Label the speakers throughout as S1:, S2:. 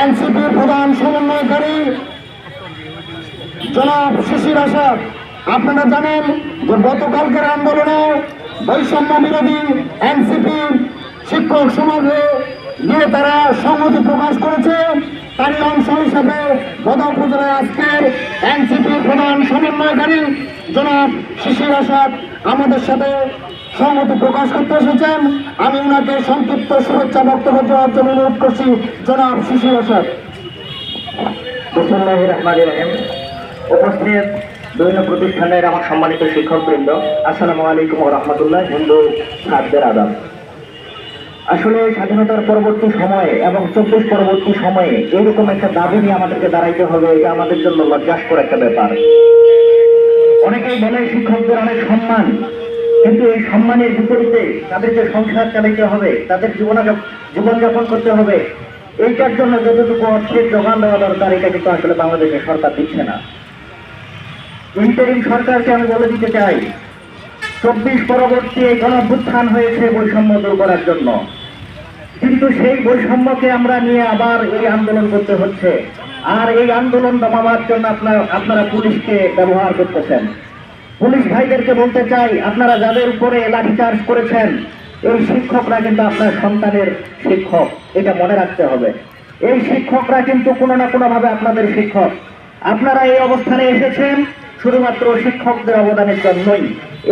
S1: এনসিপির প্রধান সমন্বয়কারী জনাব শিশির আসাদ আপনারা জানেন যে গতকালকের আন্দোলনে বৈষম্য বিরোধী এনসিপি শিক্ষক সমাজে নিয়ে তারা সংহতি প্রকাশ করেছে। তারই অংশ হিসাবে উপজেলায় আজকের এনসিপির প্রধান সমন্বয়কারী জনাব শিশির আসাদ আমাদের সাথে সংহতি প্রকাশ করতে এসেছেন। আমি ওনাকে সংক্ষিপ্ত শুভেচ্ছা বক্তব্য দেওয়ার জন্য অনুরোধ করছি, জনাব শিশির আসাদ।
S2: উপস্থিত বিভিন্ন প্রতিষ্ঠানের আমার সম্মানিত শিক্ষকবৃন্দ, আসসালামু আলাইকুম রহমতুল্লাহ হিন্দু ছাত্রদের আদাব। আসলে স্বাধীনতার পরবর্তী সময়ে এবং চব্বিশ পরবর্তী সময়ে এইরকম একটা দাবি নিয়ে আমাদেরকে দাঁড়াইতে হবে, এটা আমাদের জন্য লজ্জাস্কর একটা ব্যাপার। অনেকেই বলে শিক্ষকদের অনেক সম্মান, কিন্তু এই সম্মানের বিপরীতে তাদেরকে সংসার চালাইতে হবে, তাদের জীবন জীবনযাপন করতে হবে, এইটার জন্য যতটুকু অর্থের যোগান দেওয়া দরকার, এটা কিন্তু আসলে বাংলাদেশের সরকার দিচ্ছে না। ইন্টারিম সরকারকে আমি বলে দিতে চাই, চব্বিশ পরবর্তী এই গণভ্যুত্থান হয়েছে বৈষম্য দূর করার জন্য। কিন্তু সেই বৈষম্যকে আমরা নিয়ে আবার এই আন্দোলন করতে হচ্ছে। আর এই আন্দোলন দমাবার জন্য আপনারা আপনারা পুলিশকে ব্যবহার করতেছেন। পুলিশ ভাইদেরকে বলতে চাই, আপনারা যাদের উপরে লাঠিচার্জ করেছেন, এই শিক্ষকরা কিন্তু আপনার সন্তানের শিক্ষক, এটা মনে রাখতে হবে। এই শিক্ষকরা কিন্তু কোনো না কোনো ভাবে আপনাদের শিক্ষক। আপনারা এই অবস্থানে এসেছেন শুধুমাত্র শিক্ষকদের অবদানের জন্যই।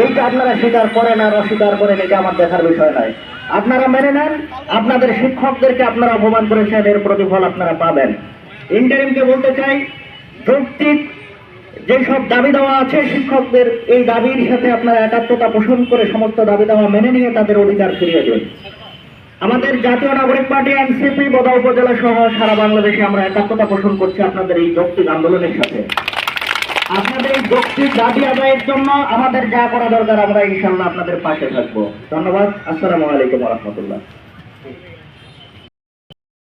S2: এইটা আপনারা স্বীকার করেন আর অস্বীকার করেন, এটা আমার দেখার বিষয় নয়। আপনারা মেনে নেন, আপনাদের শিক্ষকদেরকে আপনারা অপমান করেছেন, এর প্রতিফল আপনারা পাবেন। ইন্টারিমকে বলতে চাই, যৌক্তিক যেসব দাবি দেওয়া আছে শিক্ষকদের, এই দাবির সাথে আপনারা একাত্মতা পোষণ করে সমস্ত দাবি দেওয়া মেনে নিয়ে তাদের অধিকার ফিরিয়ে দিন। আমাদের জাতীয় নাগরিক পার্টি, এনসিপি, বদা উপজেলা সহ সারা বাংলাদেশে আমরা একাত্মতা পোষণ করছি আপনাদের এই যৌক্তিক আন্দোলনের সাথে। আপনাদের এই যৌক্তিক দাবি আদায়ের জন্য আমাদের যা করা দরকার আমরা ইনশাল্লাহ আপনাদের পাশে থাকব। ধন্যবাদ। আসসালামু আলাইকুম রহমতুল্লাহ।